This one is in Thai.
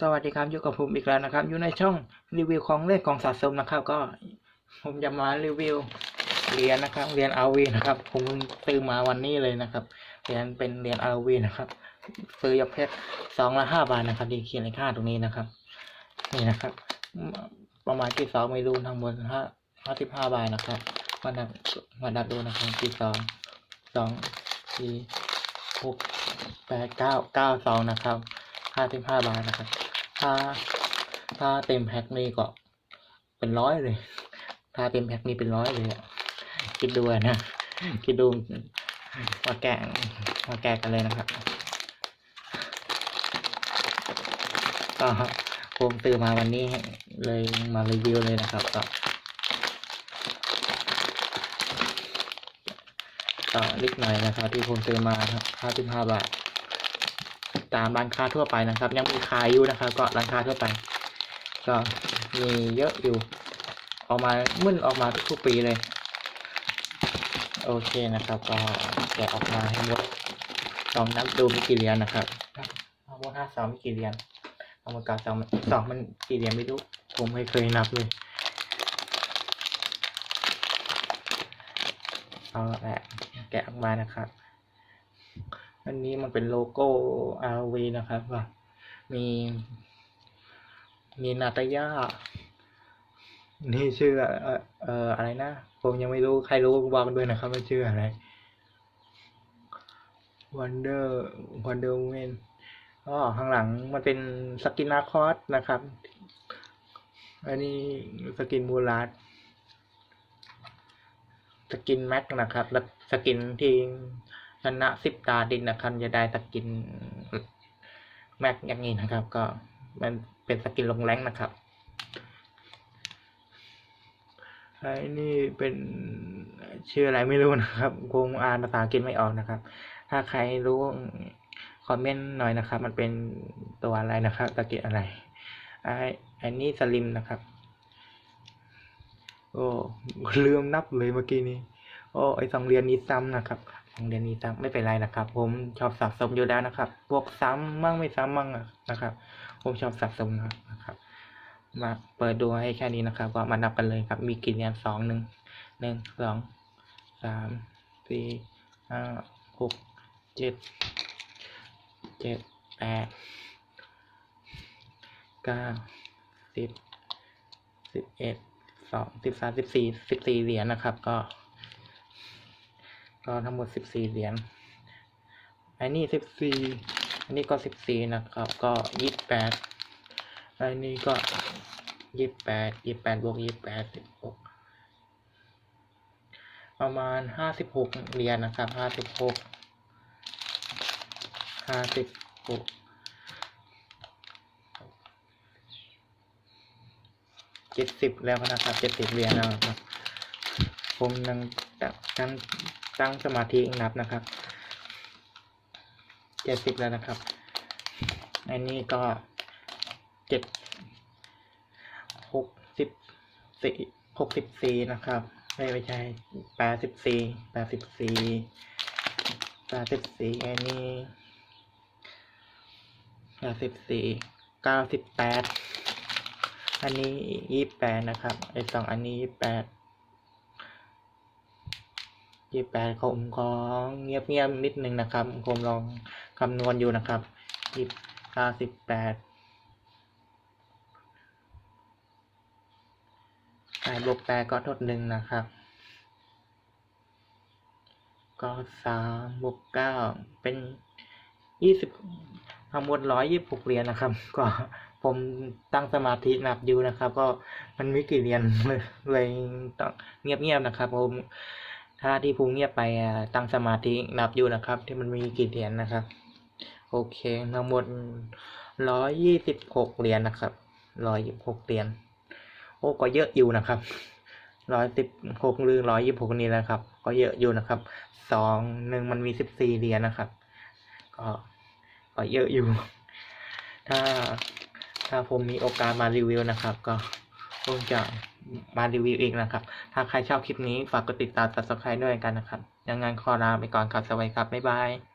สวัสดีครับอยู่กับผมอีกแล้วนะครับ อยู่ในช่องรีวิวของเล่นของสะสมนะครับ ก็ผมจะมารีวิวเหรียญนะครับเหรียญอาวีนะครับผมเพิ่งซื้อมาวันนี้เลยนะครับเหรียญเป็นเหรียญอาวีนะครับซื้อยาเพชรสองละห้าบาทนะครับที่เขียนในค่าตรงนี้นะครับ นี่นะครับ ประมาณที่สองไม่รู้ทั้งหมดห้าห้าสิบห้าบาทนะครับมาดับมาดับดูนะครับที่สองสองสี่หกแปดเก้าเก้าสองนะครับห้าสิบห้าบาทนะครับ ถ้า ถ้าเต็มแพ็คนี่ก็เป็นร้อยเลย ถ้าเต็มแพ็คนี่เป็นร้อยเลยอะคิดดูนะ คิดดูมาแกะมาแกะกันเลยนะครับก็ผมตื่นมาวันนี้เลยมารีวิวเลยนะครับก็ก็นิดหน่อยนะครับ ที่ผมซื้อมาครับห้าสิบห้าบาท ตามร้านค้าทั่วไปนะครับ ยังมีขายอยู่นะครับ ก็ร้านค้าทั่วไป ก็มีเยอะอยู่ ออกมามึนออกมาทุกปีเลย โอเคนะครับ ก็แกะออกมาให้หมดลองนับดูมีกี่เหรียญนะครับทั้งหมดห้าสองมีกี่เหรียญทั้งหมดเก้าสองสองมันกี่เหรียญไม่รู้ผมไม่เคยนับเลยเอาละแกะออกมานะครับ อันนี้มันเป็นโลโก้ RV นะครับว่ามี มีนาตายานี่ชื่อเอ่อเอ่ออะไรนะ ผมยังไม่รู้ใครรู้บอกกันด้วยนะครับว่าชื่ออะไร Wonder Wonder Woman อ๋อข้างหลังมันเป็นสกินนาคอสนะครับ อันนี้สกินบูราดสกินแม็กนะครับ แล้วสกินที่ นะสิบตาดินนะครับจะได้สกินแม็กอย่างนี้นะครับ ก็มันเป็นสกินลงแรงนะครับไอ้นี่เป็นชื่ออะไรไม่รู้นะครับคงอ่านภาษาอังกฤษไม่ออกนะครับ ถ้าใครรู้คอมเมนต์หน่อยนะครับ มันเป็นตัวอะไรนะครับตะกิดอะไรไอ้ไอ้นี่สลิมนะครับ โอ้ลืมนับเลยเมื่อกี้นี้โอ้ไอสองเรียญนี้ซ้ำนะครับ สองเรียญนี้ซ้ำไม่เป็นไรนะครับ ผมชอบสะสมอยู่แล้วนะครับ พวกซ้ำมั่งไม่ซ้ำมั่งนะครับ ผมชอบสะสมนะครับ มาเปิดดูให้แค่นี้นะครับก็มานับกันเลยครับ มีกี่เหรียญสองหนึ่งหนึ่งสองสามสี่ห้าหกเจ็ดเจ็ดแปดเก้าสิบสิบเอ็ดสองสิบสามสิบสี่สิบสี่เหรียญนะครับก็ ก็ทั้งหมดสิบสี่เหรียญอันนี้สิบสี่อันนี้ก็สิบสี่นะครับ ก็ยี่สิบแปดอันนี้ก็ยี่สิบแปดยี่สิบแปดบวกยี่สิบแปดสิบหกประมาณห้าสิบหกเหรียญนะครับห้าสิบหกห้าสิบหกเจ็ดสิบแล้วนะครับเจ็ดสิบเหรียญแล้วนะครับผมนั่งตั้ง ตั้งสมาธินับนะครับเจ็ดสิบแล้วนะครับอันนี้ก็เจ็ดหกสิบสี่หกสิบสี่นะครับ ไม่ไม่ใช่แปดสิบสี่แปดสิบสี่แปดสิบสี่อันนี้แปดสิบสี่เก้าสิบแปดอันนี้ยี่แปดนะครับไอสองอันนี้ยี่แปด ยี่แปดผมขอเงียบเงียบๆนิดนึงนะครับผมลองคำนวณอยู่นะครับยี่เก้าสิบแปดแปดบวกแปดก็ทดหนึ่งนะครับ ก็สามบวกเก้าเป็นยี่สิบทั้งหมดร้อยยี่สิบหกเหรียญนะครับ ก็ผมตั้งสมาธิหนับอยู่นะครับ ก็มันไม่กี่เหรียญเลยเลยต้องเงียบๆนะครับ ผม ถ้าที่ผมเงียบไปอะตั้งสมาธินับอยู่นะครับ ที่มันมีกี่เหรียญนะครับ โอเคทั้งหมดร้อยยี่สิบหกเหรียญนะครับร้อยยี่สิบหกเหรียญโอ้ก็เยอะอยู่นะครับร้อยสิบหกหรือร้อยยี่สิบหกนี่นะครับ ก็เยอะอยู่นะครับสองหนึ่งมันมีสิบสี่เหรียญนะครับ ก็ก็เยอะอยู่ ถ้าถ้าผมมีโอกาสมารีวิวนะครับ ก็ คงจะมารีวิวอีกนะครับ ถ้าใครชอบคลิปนี้ฝากกดติดตาม subscribe ด้วยกันนะครับ ยังไงขอลาไปก่อนครับ สวัสดีครับ บ๊ายบาย